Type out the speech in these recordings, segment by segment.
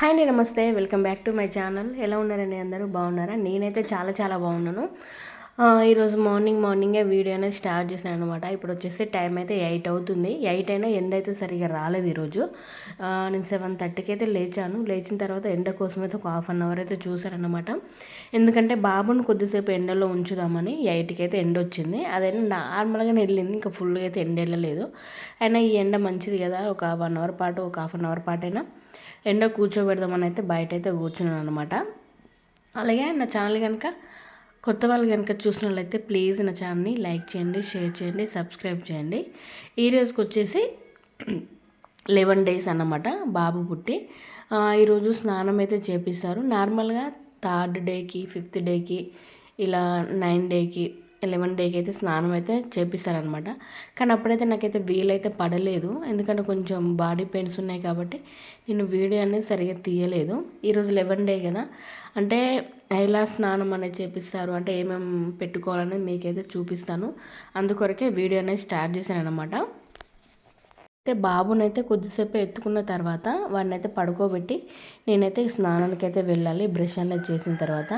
Hi అండి నమస్తే. Welcome back to my channel. ఎలా ఉన్నారండి అందరూ? బాగున్నారా? నేనైతే చాలా చాలా బాగున్నాను. ఈరోజు మార్నింగ్ మార్నింగే వీడియో అనేది స్టార్ట్ చేశాను అనమాట ఇప్పుడు వచ్చేసి టైం అయితే ఎయిట్ అవుతుంది. ఎయిట్ అయినా ఎండ అయితే సరిగా రాలేదు ఈరోజు. నేను సెవెన్ థర్టీకి అయితే లేచాను. లేచిన తర్వాత ఎండ కోసం అయితే ఒక హాఫ్ అన్ అవర్ అయితే చూశారనమాట ఎందుకంటే బాబుని కొద్దిసేపు ఎండలో ఉంచుదామని ఎయిట్కి అయితే ఎండ వచ్చింది. అదైనా నార్మల్గానే వెళ్ళింది. ఇంకా ఫుల్గా అయితే ఎండ వెళ్ళలేదు. అయినా ఈ ఎండ మంచిది కదా. ఒక వన్ అవర్ పాటు ఒక హాఫ్ అన్ అవర్ పాటు అయినా ఎండ కూర్చోబెడదామని అయితే బయట అయితే కూర్చున్నాను అనమాట అలాగే నా ఛానల్ కనుక కొత్త వాళ్ళు కనుక చూసిన వాళ్ళైతే ప్లీజ్ నా ఛానల్ని లైక్ చేయండి షేర్ చేయండి సబ్స్క్రైబ్ చేయండి. ఈ రోజుకి వచ్చేసి లెవెన్ డేస్ అన్నమాట బాబు పుట్టి. ఈరోజు స్నానం అయితే చేపిస్తారు. నార్మల్గా థర్డ్ డేకి ఫిఫ్త్ డేకి ఇలా నైన్ డేకి లెవెన్ డేకి అయితే స్నానం అయితే చేపిస్తారనమాట కానీ అప్పుడైతే నాకైతే వీలైతే పడలేదు. ఎందుకంటే కొంచెం బాడీ పెయిన్స్ ఉన్నాయి కాబట్టి నేను వీడియో అనేది సరిగా తీయలేదు. ఈరోజు లెవెన్ డే కదా. అంటే ఎలా స్నానం అనేది చేపిస్తారు? అంటే ఏమేమి పెట్టుకోవాలనేది మీకైతే చూపిస్తాను. అందుకొరకే వీడియో అనేది స్టార్ట్ చేశాను అనమాట అయితే బాబునైతే కొద్దిసేపు ఎత్తుకున్న తర్వాత వాడినైతే పడుకోబెట్టి నేనైతే స్నానానికి అయితే వెళ్ళాలి బ్రష్ అనేది చేసిన తర్వాత.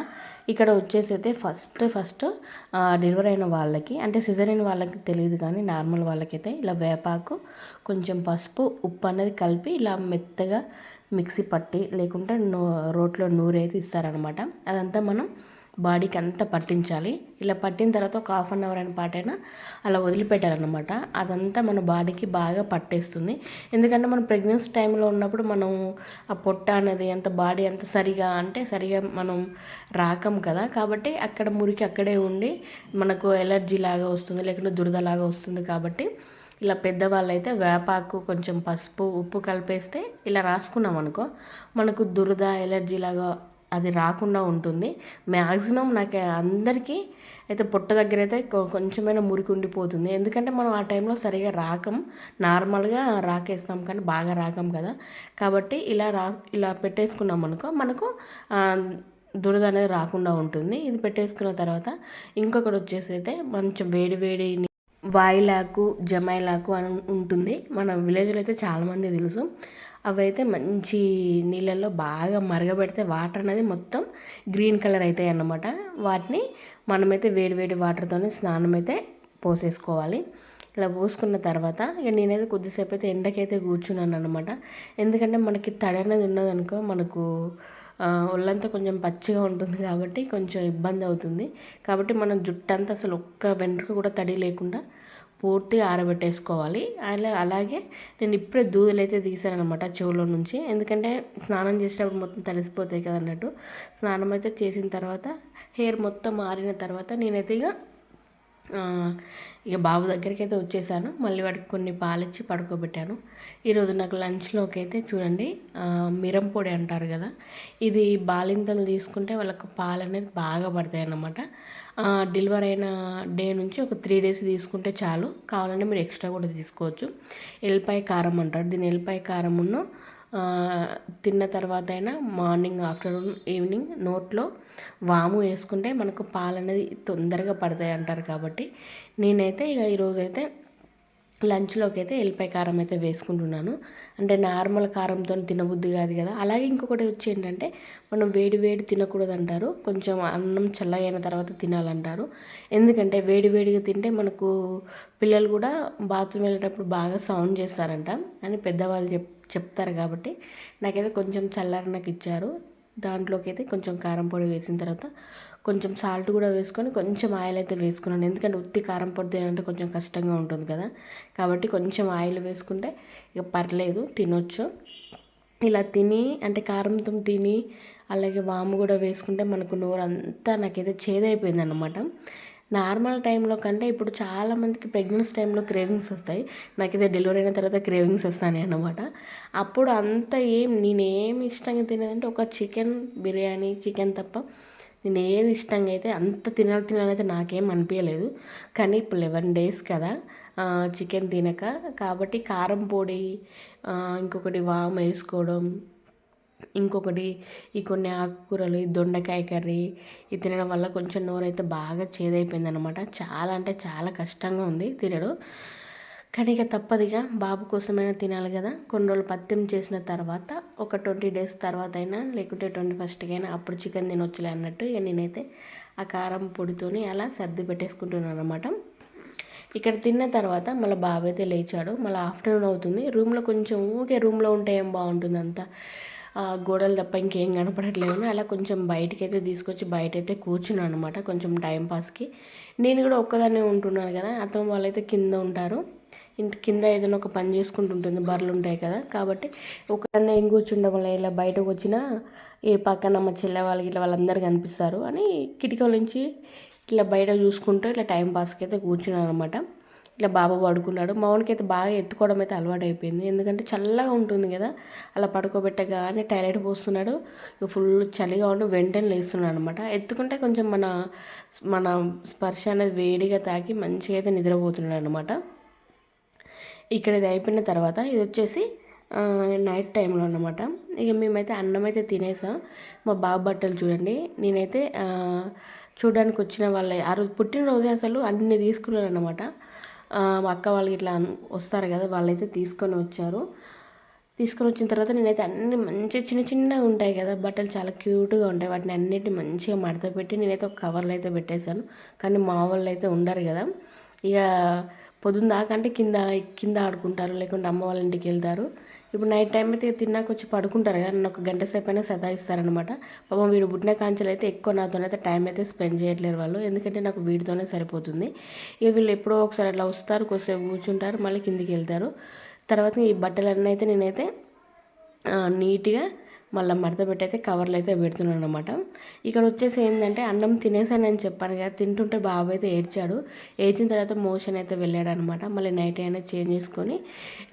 ఇక్కడ వచ్చేసి అయితే ఫస్ట్ ఫస్ట్ డెలివరీ అయిన వాళ్ళకి అంటే సిజరైన అయిన వాళ్ళకి తెలియదు కానీ నార్మల్ వాళ్ళకైతే ఇలా వేపాకు కొంచెం పసుపు ఉప్పు అనేది కలిపి ఇలా మెత్తగా మిక్సీ పట్టి లేకుంటే నూ రోట్లో నూరైతే ఇస్తారనమాట అదంతా మనం బాడీకి అంతా పట్టించాలి. ఇలా పట్టిన తర్వాత ఒక హాఫ్ అన్ అవర్ అని పాటైనా అలా వదిలిపెట్టాలన్నమాట. అదంతా మన బాడీకి బాగా పట్టేస్తుంది. ఎందుకంటే మనం ప్రెగ్నెన్సీ టైంలో ఉన్నప్పుడు మనం ఆ పొట్ట అనేది అంత బాడీ అంత సరిగా అంటే సరిగా మనం రాకం కదా. కాబట్టి అక్కడ మురికి అక్కడే ఉండి మనకు ఎలర్జీ లాగా వస్తుంది లేకుంటే దురద లాగా వస్తుంది కాబట్టి ఇలా పెద్దవాళ్ళు అయితే వేపాకు కొంచెం పసుపు ఉప్పు కలిపేస్తే ఇలా రాసుకున్నాం అనుకో మనకు దురద ఎలర్జీ లాగా అది రాకుండా ఉంటుంది. మ్యాక్సిమం నాకు అందరికీ అయితే పొట్ట దగ్గర అయితే కొంచెమైనా మురికి ఉండిపోతుంది. ఎందుకంటే మనం ఆ టైంలో సరిగా రాకం. నార్మల్గా రాకేస్తాం కానీ బాగా రాకం కదా. కాబట్టి ఇలా రా ఇలా పెట్టేసుకున్నాం అనుకో మనకు దురద అనేది రాకుండా ఉంటుంది. ఇది పెట్టేసుకున్న తర్వాత ఇంకొకటి వచ్చేసి అయితే కొంచెం వేడి వేడి వాయిలాకు జమైలాకు అని ఉంటుంది. మన విలేజ్లో అయితే చాలామంది తెలుసు. అవైతే మంచి నీళ్ళల్లో బాగా మరగబెడితే వాటర్ అనేది మొత్తం గ్రీన్ కలర్ అవుతాయి అన్నమాట. వాటిని మనమైతే వేడి వేడి వాటర్తోనే స్నానం అయితే పోసేసుకోవాలి. ఇలా పోసుకున్న తర్వాత ఇక నేనైతే కొద్దిసేపు అయితే ఎండకైతే కూర్చున్నాను అనమాట ఎందుకంటే మనకి తడి అనేది ఉన్నదనుకో మనకు ఒళ్ళంతా కొంచెం పచ్చిగా ఉంటుంది కాబట్టి కొంచెం ఇబ్బంది అవుతుంది. కాబట్టి మనం జుట్టు అంతా అసలు ఒక్క వెంట్రుక కూడా తడి లేకుండా పూర్తిగా ఆరబెట్టేసుకోవాలి. అలా అలాగే నేను ఇప్పుడే దూదలు అయితే తీసానమాట చెవులో నుంచి. ఎందుకంటే స్నానం చేసేటప్పుడు మొత్తం తడిసిపోతాయి కదా అన్నట్టు. స్నానం అయితే చేసిన తర్వాత హెయిర్ మొత్తం ఆరిన తర్వాత నేనైతే ఇక ఇక బాబు దగ్గరికి అయితే వచ్చేసాను. మళ్ళీ వాడికి కొన్ని పాలిచ్చి పడుకోబెట్టాను. ఈరోజు నాకు లంచ్లోకి అయితే చూడండి మిరం పొడి అంటారు కదా ఇది బాలింతలు తీసుకుంటే వాళ్ళకు పాలు అనేది బాగా పడతాయి అన్నమాట. డెలివరీ అయిన డే నుంచి ఒక త్రీ డేస్ తీసుకుంటే చాలు. కావాలంటే మీరు ఎక్స్ట్రా కూడా తీసుకోవచ్చు. ఎల్లిపాయ కారం అంటారు. దీని ఎల్లిపాయ కారం తిన్న తర్వాత అయినా మార్నింగ్ ఆఫ్టర్నూన్ ఈవినింగ్ నోట్లో వాము వేసుకుంటే మనకు పాలు అనేది తొందరగా పడతాయి అంటారు కాబట్టి నేనైతే ఇక ఈరోజైతే లంచ్లోకి అయితే ఎల్లిపాయ కారం అయితే వేసుకుంటున్నాను. అంటే నార్మల్ కారంతో తినబుద్ధి కాదు కదా. అలాగే ఇంకొకటి వచ్చి ఏంటంటే మనం వేడి వేడి తినకూడదు అంటారు కొంచెం అన్నం చల్లగైన తర్వాత తినాలంటారు. ఎందుకంటే వేడి వేడిగా తింటే మనకు పిల్లలు కూడా బాత్రూమ్ వెళ్ళేటప్పుడు బాగా సౌండ్ చేస్తారంట అని పెద్దవాళ్ళు చెప్ చెప్తారు కాబట్టి. నాకైతే కొంచెం చల్లారనకు ఇచ్చారు దాంట్లోకి అయితే కొంచెం కారం పొడి వేసిన తర్వాత కొంచెం సాల్ట్ కూడా వేసుకొని కొంచెం ఆయిల్ అయితే వేసుకున్నాను. ఎందుకంటే ఉత్తి కారం పొడి తినాలంటే కొంచెం కష్టంగా ఉంటుంది కదా. కాబట్టి కొంచెం ఆయిల్ వేసుకుంటే ఇక పర్లేదు తినొచ్చు. ఇలా తిని అంటే కారంతో తిని అలాగే వాము కూడా వేసుకుంటే మనకు నోరు అంతా నాకైతే చేదైపోయింది అనమాట నార్మల్ టైంలో కంటే ఇప్పుడు చాలామందికి ప్రెగ్నెన్సీ టైంలో క్రేవింగ్స్ వస్తాయి. నాకైతే డెలివరీ అయిన తర్వాత క్రేవింగ్స్ వస్తాయి అనమాట అప్పుడు అంత ఏం నేను ఏం ఇష్టంగా తినేదంటే ఒక చికెన్ బిర్యానీ చికెన్ తప్ప నేను ఏది ఇష్టంగా అయితే అంత తినాలి తినాలైతే అయితే నాకేం అనిపించలేదు కానీ ఇప్పుడు లెవెన్ డేస్ కదా చికెన్ తినక. కాబట్టి కారం పొడి ఇంకొకటి వామ్ వేసుకోవడం ఇంకొకటి ఈ కొన్ని ఆకుకూరలు ఈ దొండకాయ కర్రీ ఇది తినడం వల్ల కొంచెం నోరు అయితే బాగా చేదైపోయింది అనమాట చాలా అంటే చాలా కష్టంగా ఉంది తినడం. కానీ ఇక తప్పదిగా బాబు కోసమైనా తినాలి కదా. కొన్ని రోజులు పత్యం చేసిన తర్వాత ఒక ట్వంటీ డేస్ తర్వాత అయినా లేకుంటే ట్వంటీ ఫస్ట్కి అయినా అప్పుడు చికెన్ తినొచ్చులే అన్నట్టు ఇక నేనైతే ఆ కారం పొడితోని అలా సర్ది పెట్టేసుకుంటున్నాను అనమాట ఇక్కడ తిన్న తర్వాత మళ్ళీ బాబు అయితే లేచాడు. మళ్ళీ ఆఫ్టర్నూన్ అవుతుంది. రూమ్లో కొంచెం ఊకే రూమ్లో ఉంటే ఏం బాగుంటుంది అంతా గోడలు తప్ప ఇంకేం కనపడట్లేదు అలా కొంచెం బయటకి అయితే తీసుకొచ్చి బయట అయితే కూర్చున్నాను అనమాట కొంచెం టైంపాస్కి నేను కూడా ఒక్కదాన్నే ఉంటున్నాను కదా అతను వాళ్ళైతే కింద ఉంటారు. ఇంటి కింద ఏదైనా ఒక పని చేసుకుంటుంటుంది బర్రెలు ఉంటాయి కదా. కాబట్టి ఒకదాన్ని ఏం కూర్చుండడం వల్ల ఇలా బయటకు వచ్చినా ఏ పక్కన మా చెల్లె వాళ్ళకి ఇట్లా వాళ్ళందరూ కనిపిస్తారు అని కిటికీల నుంచి ఇట్లా బయట చూసుకుంటూ ఇట్లా టైం పాస్కి అయితే కూర్చున్నాను అనమాట ఇట్లా బాబు పడుకున్నాడు. మామూలుకి అయితే బాగా ఎత్తుకోవడం అయితే అలవాటు అయిపోయింది ఎందుకంటే చల్లగా ఉంటుంది కదా అలా పడుకోబెట్టగానే టాయిలెట్ పోస్తున్నాడు. ఇక ఫుల్ చలిగా ఉండి వెంటనే లేస్తున్నాడు అనమాట ఎత్తుకుంటే కొంచెం మన మన స్పర్శ అనేది వేడిగా తాకి మంచిగా అయితే నిద్రపోతున్నాడు అనమాట ఇక్కడ ఇది అయిపోయిన తర్వాత ఇది వచ్చేసి నైట్ టైంలో అనమాట ఇక మేమైతే అన్నం అయితే తినేసాం. మా బాబు బట్టలు చూడండి. నేనైతే చూడడానికి వచ్చిన వాళ్ళ ఆ రోజు పుట్టినరోజు అసలు అన్ని తీసుకున్నాను అనమాట మా అక్క వాళ్ళు ఇట్లా వస్తారు కదా వాళ్ళైతే తీసుకొని వచ్చారు. తీసుకొని వచ్చిన తర్వాత నేనైతే అన్ని మంచి చిన్న చిన్నగా ఉంటాయి కదా బట్టలు చాలా క్యూట్గా ఉంటాయి. వాటిని అన్నిటిని మంచిగా మడత పెట్టి నేనైతే ఒక కవర్లో అయితే పెట్టేశాను. కానీ మా వాళ్ళు అయితే ఉండరు కదా. ఇక పొద్దున్న దాకా అంటే కింద కింద ఆడుకుంటారు లేకుంటే అమ్మ వాళ్ళ ఇంటికి వెళ్తారు. ఇప్పుడు నైట్ టైం అయితే తిన్నాక వచ్చి పడుకుంటారు కదా నన్ను ఒక గంట సేపు అయినా సతాయిస్తారనమాట పాపం వీడు పుట్టిన కాంచెలు అయితే ఎక్కువ నాతోనైతే టైం అయితే స్పెండ్ చేయట్లేరు వాళ్ళు. ఎందుకంటే నాకు వీడితోనే సరిపోతుంది. ఇక వీళ్ళు ఎప్పుడో ఒకసారి అట్లా వస్తారు కొద్దిసేపు కూర్చుంటారు మళ్ళీ కిందికి వెళ్తారు. తర్వాత ఈ బట్టలన్నీ అయితే నేనైతే నీట్గా మళ్ళీ మడత పెట్టయితే కవర్లు అయితే పెడుతున్నాను అనమాట ఇక్కడ వచ్చేసి ఏంటంటే అన్నం తినేసానని చెప్పాను కదా తింటుంటే బాబు అయితే ఏడ్చాడు. ఏడ్చిన తర్వాత మోషన్ అయితే వెళ్ళాడు అనమాట మళ్ళీ నైట్ అయినా చేంజ్ చేసుకొని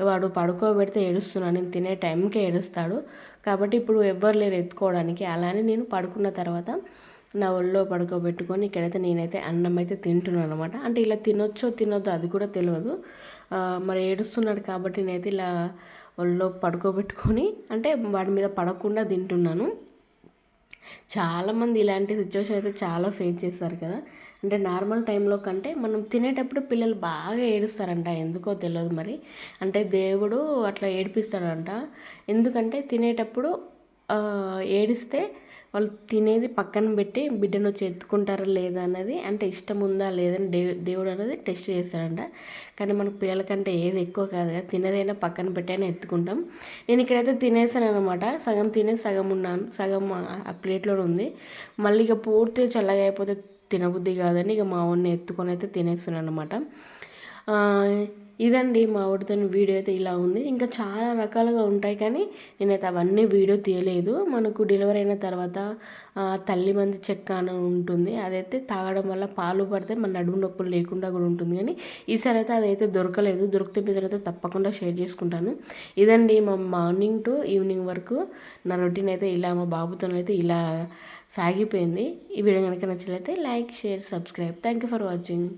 వాడు పడుకోబెడితే ఏడుస్తున్నాను నేను తినే టైంకే ఏడుస్తాడు. కాబట్టి ఇప్పుడు ఎవ్వరు లేరు ఎత్తుకోవడానికి. అలానే నేను పడుకున్న తర్వాత నా ఒళ్ళో పడుకోబెట్టుకొని ఇక్కడైతే నేనైతే అన్నం అయితే తింటున్నాను అనమాట అంటే ఇలా తినొచ్చో తినొద్దో అది కూడా తెలియదు మరి ఏడుస్తున్నాడు కాబట్టి నేనైతే ఇలా ఒళ్ళో పడుకోబెట్టుకొని అంటే వాడి మీద పడకుండా తింటున్నాను. చాలామంది ఇలాంటి సిచ్యువేషన్ అయితే చాలా ఫేస్ చేస్తారు కదా. అంటే నార్మల్ టైంలో కంటే మనం తినేటప్పుడు పిల్లలు బాగా ఏడుస్తారంట. ఎందుకో తెలియదు మరి. అంటే దేవుడు అట్లా ఏడిపిస్తాడంట. ఎందుకంటే తినేటప్పుడు ఏడిస్తే వాళ్ళు తినేది పక్కన పెట్టి బిడ్డను వచ్చి ఎత్తుకుంటారా లేదా అన్నది అంటే ఇష్టం ఉందా లేదని దేవుడు అనేది టెస్ట్ చేస్తాడంట. కానీ మన పిల్లలకంటే ఏది ఎక్కువ కాదు కదా తినదైనా పక్కన పెట్టైనా ఎత్తుకుంటాం. నేను ఇక్కడైతే తినేసాను అనమాట సగం తినేసి సగం ఉన్నాను సగం ఆ ప్లేట్లోనే ఉంది. మళ్ళీ ఇక పూర్తిగా చల్లగా అయిపోతే తినబుద్ధి కాదని ఇక మా వాడిని ఎత్తుకొని అయితే తినేస్తున్నాను అనమాట ఇదండి మా వాడితో వీడియో అయితే ఇలా ఉంది. ఇంకా చాలా రకాలుగా ఉంటాయి కానీ నేనైతే అవన్నీ వీడియో తీయలేదు. మనకు డెలివరీ అయిన తర్వాత తల్లి మంది చెక్క అని ఉంటుంది. అదైతే తాగడం వల్ల పాలు పడితే మన నడుము నొప్పులు లేకుండా కూడా ఉంటుంది. కానీ ఈసారి అయితే అదైతే దొరకలేదు. దొరికితే మీద అయితే తప్పకుండా షేర్ చేసుకుంటాను. ఇదండి మా మార్నింగ్ టు ఈవినింగ్ వరకు నా రొటీన్ అయితే ఇలా మా బాబుతో అయితే ఇలా సాగిపోయింది. ఈ వీడియో కనుక నచ్చినట్లయితే like share subscribe. Thank you for watching.